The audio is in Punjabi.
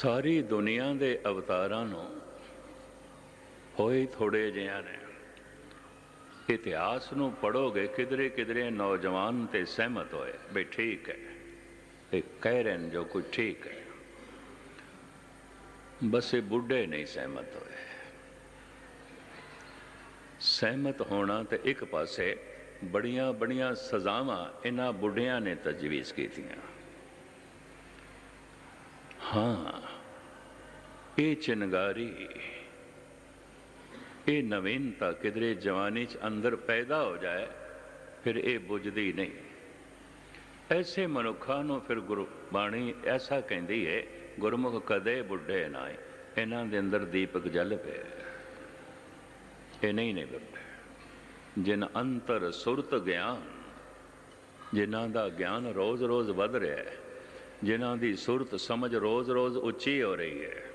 ਸਾਰੀ ਦੁਨੀਆ ਦੇ ਅਵਤਾਰਾਂ ਨੂੰ ਹੋਏ ਥੋੜੇ ਜਿਹਾ ਨੇ ਇਤਿਹਾਸ ਨੂੰ ਪੜੋਗੇ ਕਿਧਰੇ ਕਿਧਰੇ ਨੌਜਵਾਨ ਤੇ ਸਹਿਮਤ ਹੋਏ, ਵੀ ਠੀਕ ਹੈ। ਇਹ ਕਹਿ ਰਹੇ ਨੇ ਜੋ ਕੁਝ ਠੀਕ ਹੈ। ਬਸ ਇਹ ਬੁੱਢੇ ਨਹੀਂ ਸਹਿਮਤ ਹੋਏ। ਸਹਿਮਤ ਹੋਣਾ ਤੇ ਇੱਕ ਪਾਸੇ ਬੜੀਆਂ ਬੜੀਆਂ ਸਜ਼ਾਵਾਂ ਇਹਨਾਂ ਬੁੱਢਿਆਂ ਨੇ ਤਜਵੀਜ਼ ਕੀਤੀਆਂ। ਹਾਂ ਇਹ ਚਿਨਗਾਰੀ ਇਹ ਨਵੀਨਤਾ ਕਿਧਰੇ ਜਵਾਨੀ ਚ ਅੰਦਰ ਪੈਦਾ ਹੋ ਜਾਏ, ਫਿਰ ਇਹ ਬੁਝਦੀ ਨਹੀਂ ਐਸੇ ਮਨੁੱਖਾਂ ਨੂੰ ਫਿਰ ਗੁਰਬਾਣੀ ਐਸਾ ਕਹਿੰਦੀ ਹੈ ਗੁਰਮੁਖ ਕਦੇ ਬੁੱਢੇ ਨਾ ਹੋਏ। ਇਹਨਾਂ ਦੇ ਅੰਦਰ ਦੀਪਕ ਜਲ ਪਿਆ ਇਹ ਨਹੀਂ ਨੇ ਬੁੱਢੇ ਜਿਨ ਅੰਤਰ ਸੁਰਤ ਗਿਆਨ, ਜਿਨ੍ਹਾਂ ਦਾ ਗਿਆਨ ਰੋਜ਼-ਰੋਜ਼ ਵੱਧ ਰਿਹਾ ਹੈ ਜਿਨ੍ਹਾਂ ਦੀ ਸੁਰਤ ਸਮਝ ਰੋਜ਼-ਰੋਜ਼ ਉੱਚੀ ਹੋ ਰਹੀ ਹੈ